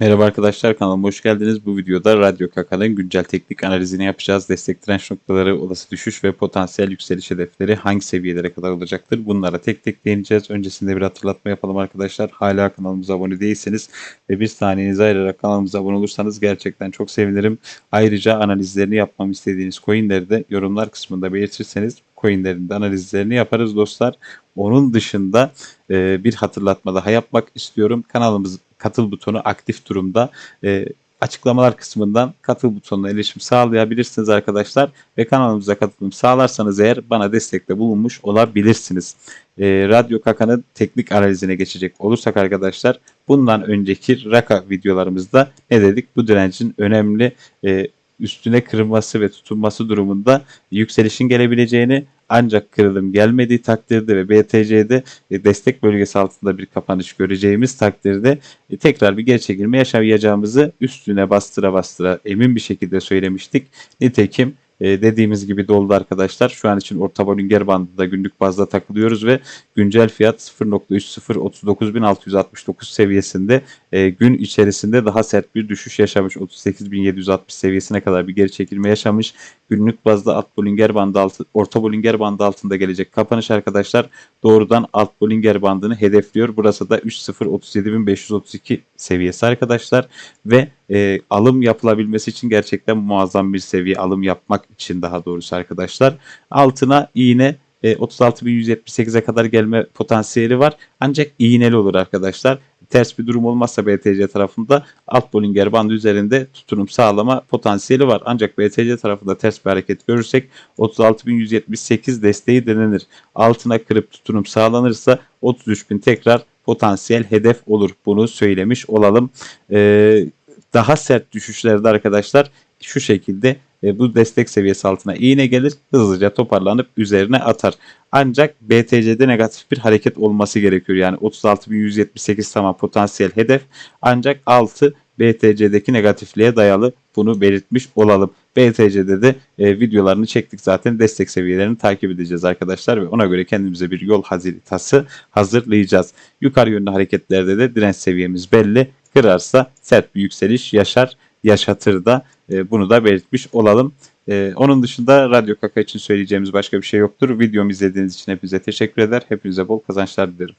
Merhaba arkadaşlar kanalıma hoş geldiniz. Bu videoda Radyo Kaka'nın güncel teknik analizini yapacağız. Destek direnç noktaları, olası düşüş ve potansiyel yükseliş hedefleri hangi seviyelere kadar olacaktır? Bunlara tek tek değineceğiz. Öncesinde bir hatırlatma yapalım arkadaşlar. Hala kanalımıza abone değilseniz ve bir saniyenizi ayırarak kanalımıza abone olursanız gerçekten çok sevinirim. Ayrıca analizlerini yapmamı istediğiniz coinleri de yorumlar kısmında belirtirseniz coinlerin de analizlerini yaparız dostlar. Onun dışında e, bir hatırlatma daha yapmak istiyorum. Kanalımız katıl butonu aktif durumda. E, açıklamalar kısmından katıl butonuna erişim sağlayabilirsiniz arkadaşlar. Ve kanalımıza katılım sağlarsanız eğer bana destekte bulunmuş olabilirsiniz. E, Radyo Kaka'nın teknik analizine geçecek olursak arkadaşlar bundan önceki Raka videolarımızda ne dedik? Bu direncin önemli e, üstüne kırılması ve tutunması durumunda yükselişin gelebileceğini ancak kırılım gelmediği takdirde ve BTC'de e, destek bölgesi altında bir kapanış göreceğimiz takdirde e, tekrar bir geri yaşayacağımızı üstüne bastıra bastıra emin bir şekilde söylemiştik. Nitekim e, dediğimiz gibi doldu arkadaşlar. Şu an için orta Bollinger bandında günlük bazda takılıyoruz ve güncel fiyat 0.3039.669 seviyesinde e, gün içerisinde daha sert bir düşüş yaşamış. 38.760 seviyesine kadar bir geri çekilme yaşamış. Günlük bazda alt Bollinger bandı altı, orta Bollinger bandı altında gelecek kapanış arkadaşlar doğrudan alt Bollinger bandını hedefliyor. Burası da 3.037.532 seviyesi arkadaşlar ve e, alım yapılabilmesi için gerçekten muazzam bir seviye alım yapmak için daha doğrusu arkadaşlar. Altına iğne e, 36.178'e kadar gelme potansiyeli var. Ancak iğneli olur arkadaşlar. Ters bir durum olmazsa BTC tarafında alt Bollinger bandı üzerinde tutunum sağlama potansiyeli var. Ancak BTC tarafında ters bir hareket görürsek 36.178 desteği denenir. Altına kırıp tutunum sağlanırsa 33.000 tekrar potansiyel hedef olur. Bunu söylemiş olalım. Ee, daha sert düşüşlerde arkadaşlar şu şekilde e, bu destek seviyesi altına iğne gelir hızlıca toparlanıp üzerine atar. Ancak BTC'de negatif bir hareket olması gerekiyor. Yani 36.178 tamam potansiyel hedef ancak 6 BTC'deki negatifliğe dayalı bunu belirtmiş olalım. BTC'de de e, videolarını çektik zaten destek seviyelerini takip edeceğiz arkadaşlar ve ona göre kendimize bir yol haritası hazırlayacağız. Yukarı yönlü hareketlerde de direnç seviyemiz belli. Kırarsa sert bir yükseliş yaşar yaşatır da e, bunu da belirtmiş olalım. E, onun dışında Radyo Kaka için söyleyeceğimiz başka bir şey yoktur. Videomu izlediğiniz için hepinize teşekkür eder. Hepinize bol kazançlar dilerim.